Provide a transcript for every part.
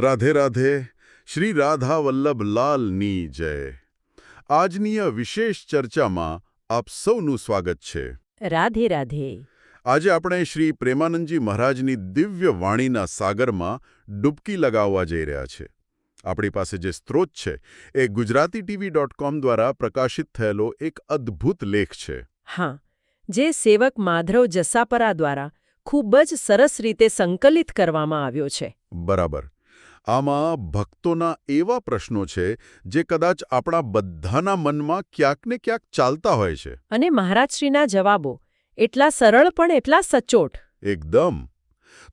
રાધે રાધે શ્રી રાધા વલ્લભ લાલની જય. આજની આ વિશેષ ચર્ચામાં આપ સૌનું સ્વાગત છે. રાધે રાધે. આજે આપણે શ્રી પ્રેમાનંદજી મહારાજની દિવ્ય વાણીના સાગરમાં ડૂબકી લગાવવા જઈ રહ્યા છે. આપણી પાસે જે સ્ત્રોત છે એ ગુજરાતી ટીવી ડોટ કોમ દ્વારા પ્રકાશિત થયેલો એક અદ્ભુત લેખ છે. હા જે સેવક માધરવ જસાપરા દ્વારા ખૂબ જ સરસ રીતે સંકલિત કરવામાં આવ્યો છે. બરાબર. આમાં ભક્તોના એવા પ્રશ્નો છે જે કદાચ આપણા બધાના મનમાં ક્યાંક ને ક્યાંક ચાલતા હોય છે. અને મહારાજશ્રીના જવાબો એટલા સરળ પણ એટલા સચોટ. એકદમ.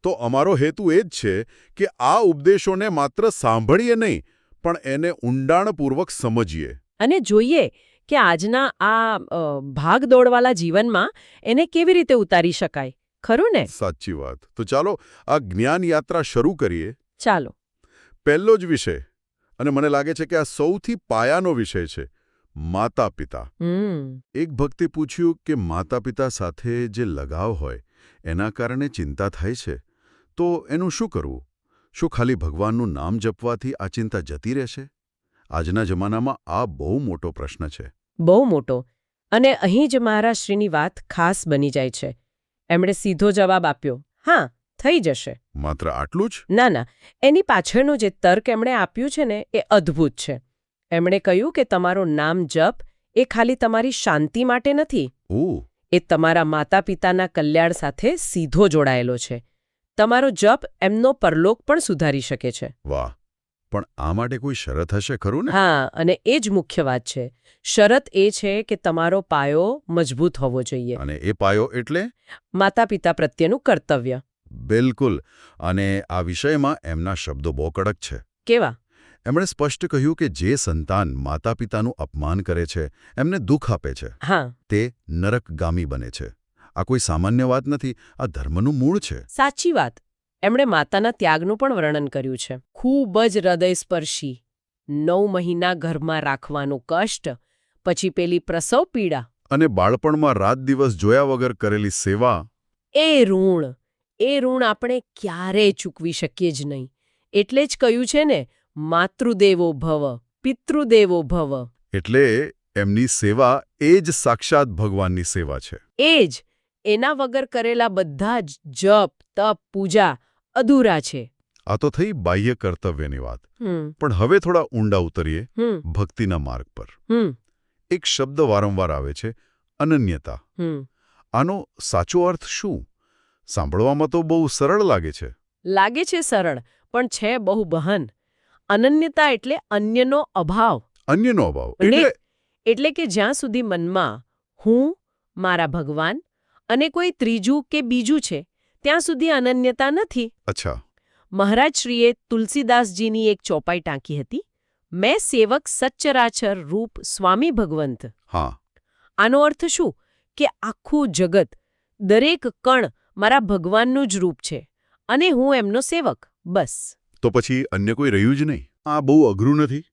તો અમારો હેતુ એ જ છે કે આ ઉપદેશોને માત્ર સાંભળીએ નહીં પણ એને ઊંડાણપૂર્વક સમજીએ. અને જોઈએ કે આજના આ ભાગ ભાગદોડવાળા જીવનમાં એને કેવી રીતે ઉતારી શકાય. ખરું ને? સાચી વાત. તો ચાલો આ જ્ઞાન યાત્રા શરૂ કરીએ. ચાલો. પહેલો જ વિષય. અને મને લાગે છે કે આ સૌથી પાયાનો વિષય છે માતા પિતા એક ભક્તે પૂછ્યું કે માતા પિતા સાથે જે લગાવ હોય એના કારણે ચિંતા થાય છે? તો એનું શું કરવું? શું ખાલી ભગવાનનું નામ જપવાથી આ ચિંતા જતી રહેશે? આજના જમાનામાં આ બહુ મોટો પ્રશ્ન છે. બહુ મોટો. અને અહીં જ મહારાજશ્રીની વાત ખાસ બની જાય છે. એમણે સીધો જવાબ આપ્યો હા થઈ જશે. માત્ર આટલું જ? ના ના. એની પાછળનું જે તર્ક એમણે આપ્યું છે ને એ અદ્ભુત છે. એમણે કહ્યું કે તમારું નામ જપ એ ખાલી તમારી શાંતિ માટે નથી. એ તમારા માતા પિતાના કલ્યાણ સાથે સીધો જોડાયેલો છે. તમારો જપ એમનો પરલોક પણ સુધારી શકે છે. વાહ. પણ આ માટે કોઈ શરત હશે ખરું ને? હા અને એ જ મુખ્ય વાત છે. શરત એ છે કે તમારો પાયો મજબૂત હોવો જોઈએ. અને એ પાયો એટલે? માતા પિતા પ્રત્યેનું કર્તવ્ય. બિલકુલ. અને આ વિષયમાં એમના શબ્દો બહુ કડક છે. કેવા? એમણે સ્પષ્ટ કહ્યું કે જે સંતાન માતા પિતાનું અપમાન કરે છે એમને દુઃખ આપે છે. હા. તે નરકગામી બને છે. આ કોઈ સામાન્ય વાત નથી આ ધર્મનું મૂળ છે. સાચી વાત. એમણે માતાના ત્યાગનું પણ વર્ણન કર્યું છે. ખૂબ જ હૃદયસ્પર્શી. નવ મહિના ઘરમાં રાખવાનું કષ્ટ પછી પેલી પ્રસવ પીડા. અને બાળપણમાં રાત દિવસ જોયા વગર કરેલી સેવા. એ ઋણ. એ ઋણ આપણે ક્યારેય ચૂકવી શકીએ જ નહીં. એટલે જ કહ્યું છે ને માતૃદેવો ભવ પિતૃદેવો ભવ. એટલે એમની સેવા એ જ સાક્ષાત ભગવાનની સેવા છે. એ જ. એના વગર કરેલા બધા જ જપ તપ પૂજા અધૂરા છે. આ તો થઈ બાહ્ય કર્તવ્યની વાત. પણ હવે થોડા ઊંડા ઉતરીએ હમ. ભક્તિના માર્ગ પર. હમ. એક શબ્દ વારંવાર આવે છે અનન્યતા. આનો સાચો અર્થ શું? સાંભળવામાં તો બહુ સરળ લાગે છે. લાગે છે સરળ પણ છે બહુ બહન. અનન્યતા એટલે અન્યનો અભાવ. અન્યનો અભાવ. એટલે કે જ્યાં સુધી મનમાં હું મારા ભગવાન અને કોઈ ત્રીજું કે બીજું છે ત્યાં સુધી અનન્યતા નથી. અચ્છા. મહારાજશ્રીએ તુલસીદાસજીની એક ચોપાઈ ટાંકી હતી. મેં સેવક સચ્ચરાચર રૂપ સ્વામી ભગવંત. હા. આનો અર્થ શું? કે આખું જગત દરેક કણ મારા ભગવાનનું જ રૂપ છે અને હું એમનો સેવક બસ. તો પછી અન્ય કોઈ રહ્યું જ નહીં? આ બહુ અઘરું નથી?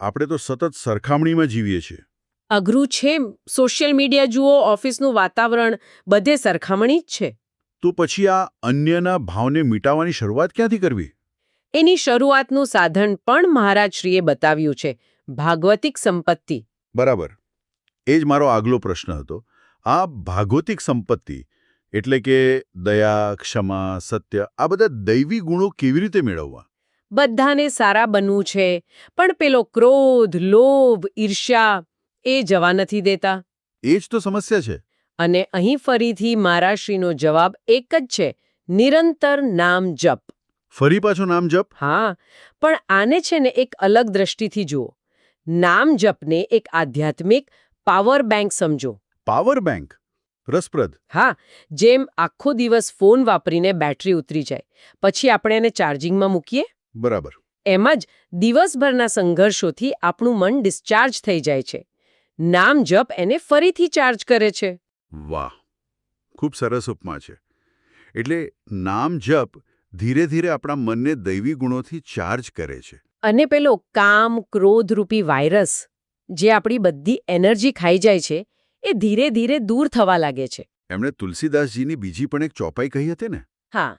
આપણે તો સતત સરખામણીમાં જીવીએ છીએ. અઘરું છે સોશિયલ મીડિયા જુઓ ઓફિસનું વાતાવરણ બધે સરખામણી જ છે. તો પછી આ અન્યના ભાવને મિટાવવાની શરૂઆત ક્યાંથી કરવી? એની શરૂઆતનું સાધન પણ મહારાજશ્રીએ બતાવ્યું છે ભાગવતિક સંપત્તિ. બરાબર. એ જ મારો આગલો પ્રશ્ન હતો. આ ભાગવતિક સંપત્તિ એટલે કે દયા ક્ષમા સત્ય આ બધા દૈવી ગુણો કેવી રીતે મેળવવા? બધાને સારા બનવું છે પણ પેલો ક્રોધ લોભ ઈર્ષ્યા એ જવા નથી દેતા. એ જ તો સમસ્યા છે. અને અહીં ફરીથી મહારાજશ્રીનો જવાબ એક જ છે નિરંતર નામ જપ. ફરી પાછો નામ જપ? હા પણ આને છે ને એક અલગ દ્રષ્ટિથી જુઓ. નામ જપને એક આધ્યાત્મિક પાવર બેંક સમજો. Power bank? રસપ્રદ. હા જેમ આખો દિવસ ફોન વાપરીને બેટરી ઉતરી જાય પછી આપણે એને ચાર્જિંગમાં મૂકીએ? બરાબર. એમ જ દિવસભરના સંઘર્ષોથી આપણું મન ડિસ્ચાર્જ થઈ જાય છે. નામ જપ એને ફરીથી ચાર્જ કરે છે. વાહ ખૂબ સરસ ઉપમા છે. એટલે નામ જપ ધીરે ધીરે આપણા મનને દૈવી ગુણોથી ચાર્જ કરે છે. અને પેલો કામ ક્રોધરૂપી વાયરસ જે આપણી બધી એનર્જી ખાઈ જાય છે એ ધીરે ધીરે દૂર થવા લાગે છે. એમણે તુલસીદાસજીની બીજી પણ એક ચોપાઈ કહી હતી ને? હા.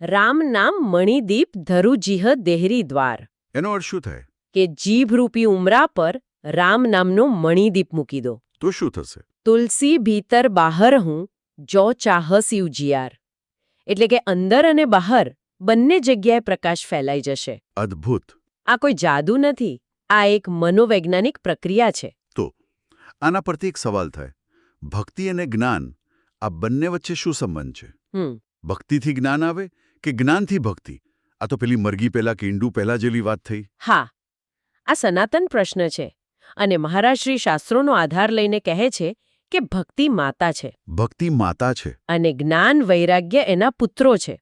રામ નામ મણિદીપ ધરુજીહ દેહરી દ્વાર. એનો અર્થ શું થાય? કે જીભરૂપી ઉમરા પર રામ નામનો મણિદીપ મૂકી દો. તો શું થશે? તુલસી ભીતર બહાર હું જો ચાહ શિવજીયાર એટલે કે અંદર અને બહાર બંને જગ્યાએ પ્રકાશ ફેલાઈ જશે. અદ્ભુત. આ કોઈ જાદુ નથી. આ એક મનોવૈજ્ઞાનિક પ્રક્રિયા છે. આના પરથી એક સવાલ થાય. ભક્તિ અને જ્ઞાન આ બંને વચ્ચે શું સંબંધ છે? ભક્તિથી જ્ઞાન આવે કે જ્ઞાનથી ભક્તિ? આ તો પેલી મરઘી પહેલા કેંડું પહેલા જેવી વાત થઈ. હા. આ સનાતન પ્રશ્ન છે અને મહારાષ્ટ્રી શાસ્ત્રોનો આધાર લઈને કહે છે કે ભક્તિ માતા છે. ભક્તિ માતા છે. અને જ્ઞાન વૈરાગ્ય એના પુત્રો છે.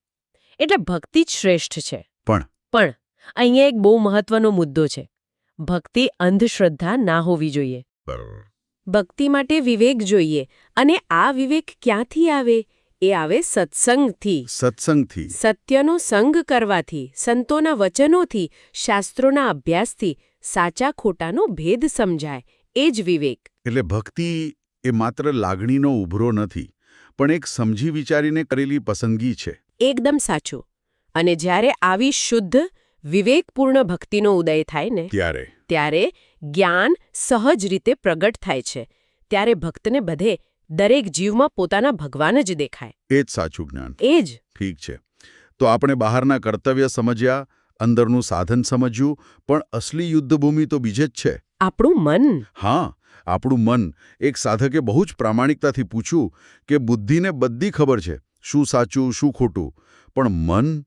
એટલે ભક્તિ જ શ્રેષ્ઠ છે. પણ? પણ અહીંયા એક બહુ મહત્વનો મુદ્દો છે. ભક્તિ અંધશ્રદ્ધા ના હોવી જોઈએ. ભક્તિ માટે વિવેક જોઈએ અને આ વિવેક ક્યાંથી આવે? એ આવે સત્સંગથી. સત્સંગથી. સત્યનો સંગ કરવાથી સંતોના વચનોથી શાસ્ત્રોના અભ્યાસથી સાચા ખોટાનો ભેદ સમજાય. એ જ વિવેક. એટલે ભક્તિ એ માત્ર લાગણીનો ઉભરો નથી પણ એક સમજી વિચારીને કરેલી પસંદગી છે. એકદમ સાચું. અને જ્યારે આવી શુદ્ધ વિવેકપૂર્ણ ભક્તિનો ઉદય થાય ને ત્યારે. ત્યારે જ્ઞાન સહજ રીતે પ્રગટ થાય છે. ત્યારે ભક્તને બધે દરેક જીવમાં પોતાના ભગવાન જ દેખાય. એ જ સાચું જ્ઞાન. એ જ. ઠીક છે. તો આપણે બહારના કર્તવ્ય સમજ્યા અંદરનું સાધન સમજ્યું પણ અસલી યુદ્ધભૂમિ તો બીજે જ છે. આપણું મન. હા આપણું મન. એક સાધકે બહુ જ પ્રામાણિકતાથી પૂછ્યું કે બુદ્ધિને બધી ખબર છે. શું સાચું શું ખોટું? પણ મન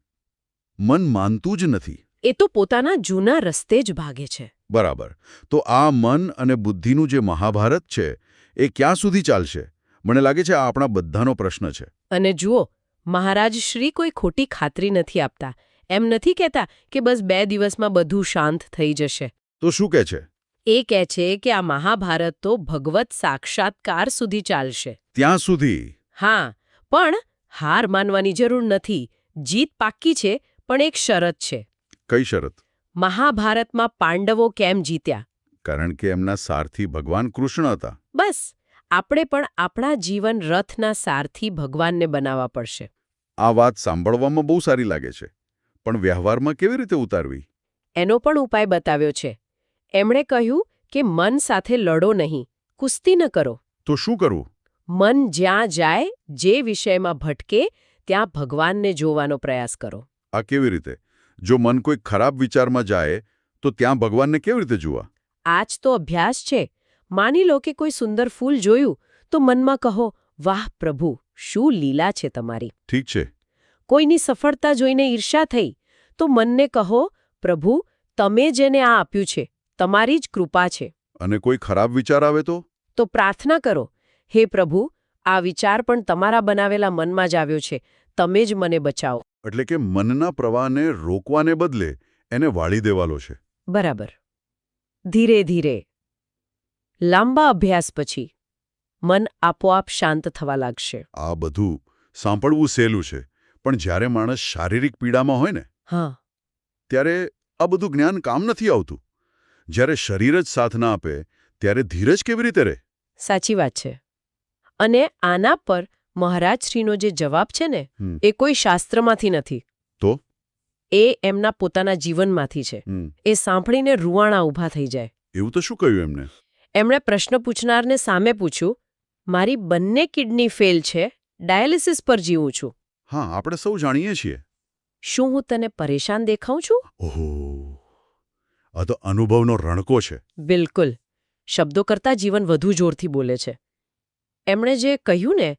મન માનતું જ નથી. એ તો પોતાના જૂના રસ્તે જ ભાગે છે. બરાબર. તો આ મન અને બુદ્ધિનું જે મહાભારત છે એ ક્યાં સુધી ચાલશે? મને લાગે છે આ આપણા બધાનો પ્રશ્ન છે. અને જુઓ મહારાજ શ્રી કોઈ ખોટી ખાતરી નથી આપતા. એમ નથી કહેતા કે બસ બે દિવસમાં બધું શાંત થઈ જશે. તો શું કહે છે? એ કહે છે કે આ મહાભારત તો ભગવત સાક્ષાત્કાર સુધી ચાલશે. ત્યાં સુધી? હા પણ હાર માનવાની જરૂર નથી. જીત પાક્કી છે પણ એક શરત છે. કઈ શરત? મહાભારતમાં પાંડવો કેમ જીત્યા? કારણ કે એમના સારથી ભગવાન કૃષ્ણ હતા. બસ આપણે પણ આપણા જીવન રથના સારથી ભગવાનને બનાવવા પડશે. આ વાત સાંભળવામાં બહુ સારી લાગે છે. પણ વ્યવહારમાં કેવી રીતે ઉતારવી? એનો પણ ઉપાય બતાવ્યો છે. એમણે કહ્યું કે મન સાથે લડો નહીં કુસ્તી ન કરો. તો શું કરવું? મન જ્યાં જાય જે વિષયમાં ભટકે ત્યાં ભગવાનને જોવાનો પ્રયાસ કરો. આ કેવી રીતે? જો મન કોઈ ખરાબ વિચારમાં જાય તો ત્યાં ભગવાનને કેવી રીતે જોવા આ જ તો અભ્યાસ છે. માની લો કે કોઈ સુંદર ફૂલ જોયું તો મનમાં કહો વાહ પ્રભુ શું લીલા છે તમારી. ઠીક છે. કોઈની સફળતા જોઈને ઈર્ષા થઈ તો મનને કહો પ્રભુ તમે જેને આ આપ્યું છે તમારી જ કૃપા છે. અને કોઈ ખરાબ વિચાર આવે તો? તો પ્રાર્થના કરો હે પ્રભુ આ વિચાર પણ તમારા બનાવેલા મનમાં જ આવ્યો છે તમે જ મને બચાવો. એટલે કે મનના પ્રવાહને રોકવાને બદલે એને વાળી દેવાલો છે. બરાબર. ધીરે ધીરે. લાંબા અભ્યાસ પછી મન આપોઆપ શાંત થવા લાગશે. આ બધું સાંભળવું સહેલું છે પણ જ્યારે માણસ શારીરિક પીડામાં હોય ને હા. ત્યારે આ બધું જ્ઞાન કામ નથી આવતું. જ્યારે શરીર જ સાથ ના આપે ત્યારે ધીરજ કેવી રીતે રહે? સાચી વાત છે. અને આના પર મહારાજશ્રીનો જે જવાબ છે ને એ કોઈ શાસ્ત્રમાંથી નથી. તો? એ એમના પોતાના જીવનમાંથી છે. એ સાંભળીને રૂવાણા ઊભા થઈ જાય. એવું તો શું કહ્યું એમને? એમણે પ્રશ્ન પૂછનારને સામે પૂછ્યું મારી બંને કિડની ફેલ છે ડાયાલિસિસ પર જીવું છું. હા આપણે સૌ જાણીએ છીએ. શું હું તને પરેશાન દેખાઉં છું? ઓહો. આ તો અનુભવનો રણકો છે. બિલકુલ. શબ્દો કરતાં જીવન વધુ જોરથી બોલે છે. એમણે જે કહ્યું ને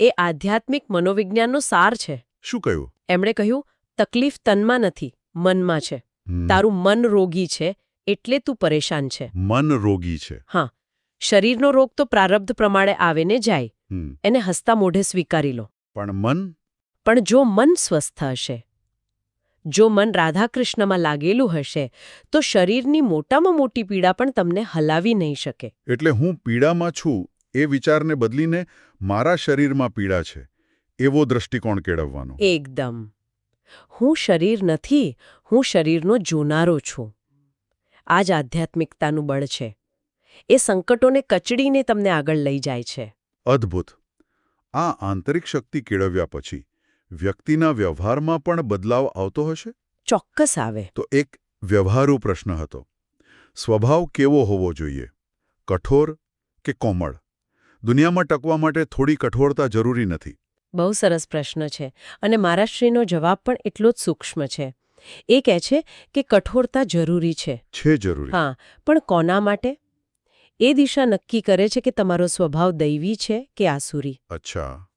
એ આધ્યાત્મિક મનોવિજ્ઞાનનો સાર છે. શું કહ્યું? એમણે કહ્યું તકલીફ તનમાં નથી મનમાં છે. તારું મન રોગી છે એટલે તું પરેશાન છે. મન રોગી છે. શરીરનો રોગ તો પ્રારબ્ધ પ્રમાણે આવે ને જાય એને હસતા મોઢે સ્વીકારી લો. પણ મન? પણ જો મન સ્વસ્થ હશે જો મન રાધાકૃષ્ણમાં લાગેલું હશે તો શરીરની મોટામાં મોટી પીડા પણ તમને હલાવી નહીં શકે. એટલે હું પીડામાં છું એ વિચારને બદલીને મારા શરીરમાં પીડા છે એવો દ્રષ્ટિકોણ કેળવવાનો. એકદમ. હું શરીર નથી હું શરીરનો જોનારો છું. આ જ આધ્યાત્મિકતાનું બળ છે. એ સંકટોને કચડીને તમને આગળ લઈ જાય છે. અદ્ભુત. આ આંતરિક શક્તિ કેળવ્યા પછી વ્યક્તિના વ્યવહારમાં પણ બદલાવ આવતો હશે? ચોક્કસ આવે. તો એક વ્યવહારુ પ્રશ્ન હતો. સ્વભાવ કેવો હોવો જોઈએ? કઠોર કે કોમળ? દુનિયામાં ટકવા માટે થોડી કઠોરતા જરૂરી નથી. બહુ સરસ પ્રશ્ન છે અને મહારાષ્ટ્રીનો જવાબ પણ એટલો જ સૂક્ષ્મ છે. એ કહે છે કે કઠોરતા જરૂરી છે. છે જરૂરી. હા પણ કોના માટે? એ દિશા નક્કી કરે છે કે તમારો સ્વભાવ દૈવી છે કે આસુરી? અચ્છા.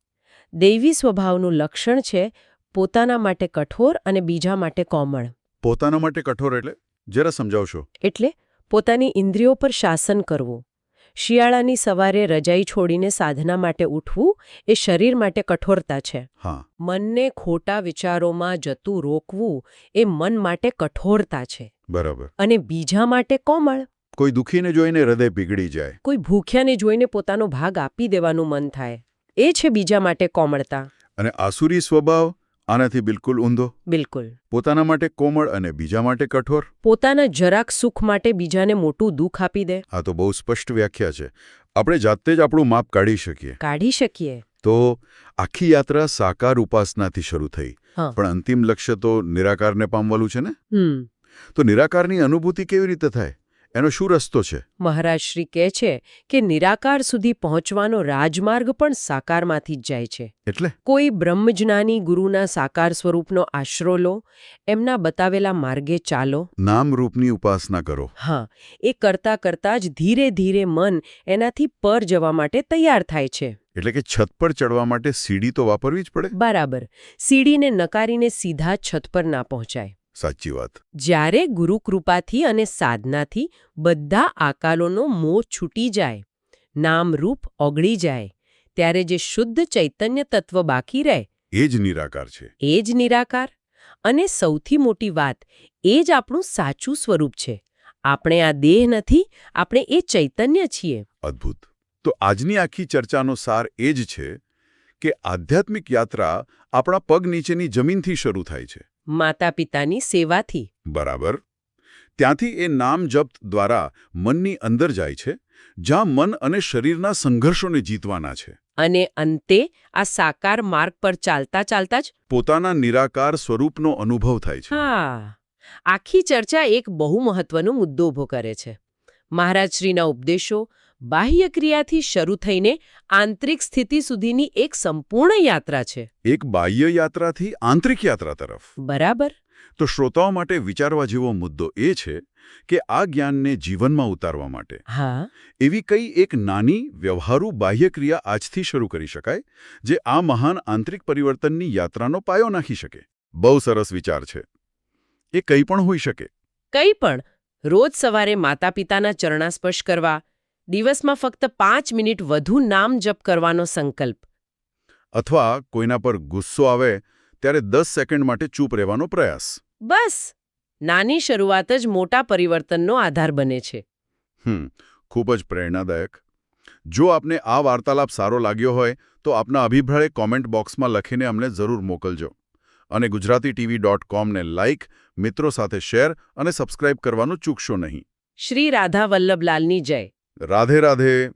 દૈવી સ્વભાવનું લક્ષણ છે પોતાના માટે કઠોર અને બીજા માટે કોમળ. પોતાના માટે કઠોર એટલે? જરા સમજાવશો. એટલે પોતાની ઇન્દ્રિયો પર શાસન કરવું. શિયાળાની સવારે રજાઈ છોડીને સાધના માટે ઉઠવું એ શરીર માટે કઠોરતા છે. મનને ખોટા વિચારોમાં જતું રોકવું એ મન માટે કઠોરતા છે. બરાબર. અને બીજા માટે કોમળ. કોઈ દુખીને જોઈને હૃદય પીગળી જાય. કોઈ ભૂખ્યાને જોઈને પોતાનો ભાગ આપી દેવાનું મન થાય. એ છે બીજા માટે કોમળતા. અને આસુરી સ્વભાવ આનાથી બિલકુલ ઊંધો? બિલકુલ. પોતાના માટે કોમળ અને બીજા માટે કઠોર? પોતાના જરાક સુખ માટે બીજાને મોટું દુઃખ આપી દે. આ તો બહુ સ્પષ્ટ વ્યાખ્યા છે. આપણે જાતે જ આપણું માપ કાઢી શકીએ. કાઢી શકીએ. તો આખી યાત્રા સાકાર ઉપાસનાથી શરૂ થઈ. પણ અંતિમ લક્ષ્ય તો નિરાકારને પામવાનું છે ને? તો નિરાકારની અનુભૂતિ કેવી રીતે થાય? એનો શું રસ્તો છે? મહારાજ શ્રી કહે છે કે નિરાકાર સુધી પહોંચવાનો રાજમાર્ગ પણ સાકારમાંથી જ જાય છે. એટલે? કોઈ બ્રહ્મજ્ઞાની ગુરુના સાકાર સ્વરૂપનો આશરો લો એમના બતાવેલા માર્ગે ચાલો. નામરૂપની ઉપાસના કરો. હા એ કરતા કરતા જ ધીરે ધીરે મન એનાથી પર જવા માટે તૈયાર થાય છે. એટલે કે છત પર ચડવા માટે સીડી તો વાપરવી જ પડે? બરાબર. સીડીને નકારીને સીધા છત પર ના પહોંચાય. સાચી વાત. જ્યારે ગુરુકૃપાથી અને સાધનાથી બધા આકાલોનો મોહ છૂટી જાય નામરૂપ ઓગળી જાય ત્યારે જે શુદ્ધ ચૈતન્ય તત્વ બાકી રહે એ જ નિરાકાર છે. એ જ નિરાકાર. અને સૌથી મોટી વાત એ જ આપણું સાચું સ્વરૂપ છે. આપણે આ દેહ નથી આપણે એ ચૈતન્ય છીએ. અદ્ભુત. તો આજની આખી ચર્ચાનો સાર એ જ છે કે આધ્યાત્મિક યાત્રા આપણા પગ નીચેની જમીનથી શરૂ થાય છે. માતા પિતાની સેવાથી. બરાબર. ત્યાંથી એ નામ જપ્ત દ્વારા મનની અંદર જાય છે જ્યાં મન અને શરીરના સંઘર્ષોને જીતવાના છે. અને અંતે આ સાકાર માર્ગ પર ચાલતા ચાલતા જ પોતાના નિરાકાર સ્વરૂપનો અનુભવ થાય છે. હા. આખી ચર્ચા એક બહુ મહત્વનો મુદ્દો ઊભો કરે છે. મહારાજશ્રીના ઉપદેશો બાહ્ય ક્રિયાથી શરૂ થઈને આંતરિક સ્થિતિ સુધીની એક સંપૂર્ણ યાત્રા છે. એક બાહ્ય યાત્રાથી આંતરિક યાત્રા તરફ. બરાબર. તો શ્રોતાઓ માટે વિચારવા જેવો મુદ્દો એ છે કે આ જ્ઞાનને જીવનમાં ઉતારવા માટે. હા. એવી કઈ એક નાની વ્યવહારુ બાહ્ય ક્રિયા આજથી શરૂ કરી શકાય જે આ મહાન આંતરિક પરિવર્તનની યાત્રાનો પાયો નાખી શકે? બહુ સરસ વિચાર છે. એ કંઈ પણ હોઈ શકે. કંઈ પણ. રોજ સવારે માતા પિતાના ચરણાસ્પર્શ કરવા દિવસમાં ફક્ત પાંચ મિનિટ વધુ નામ જપ કરવાનો સંકલ્પ. અથવા કોઈના પર ગુસ્સો આવે ત્યારે દસ સેકન્ડ માટે ચૂપ રહેવાનો પ્રયાસ. બસ! નાની શરૂઆત જ મોટા પરિવર્તનનો આધાર બને છે. હમ ખૂબ જ પ્રેરણાદાયક. જો આપને આ વાર્તાલાપ સારો લાગ્યો હોય તો આપના અભિપ્રાય કોમેન્ટ બોક્સમાં લખીને અમને જરૂર મોકલજો. અને ગુજરાતી ટીવી ડોટ કોમને લાઇક મિત્રો સાથે શેર અને સબસ્ક્રાઇબ કરવાનું ચૂકશો નહીં. શ્રી રાધા વલ્લભલાલની જય. રાધે રાધે.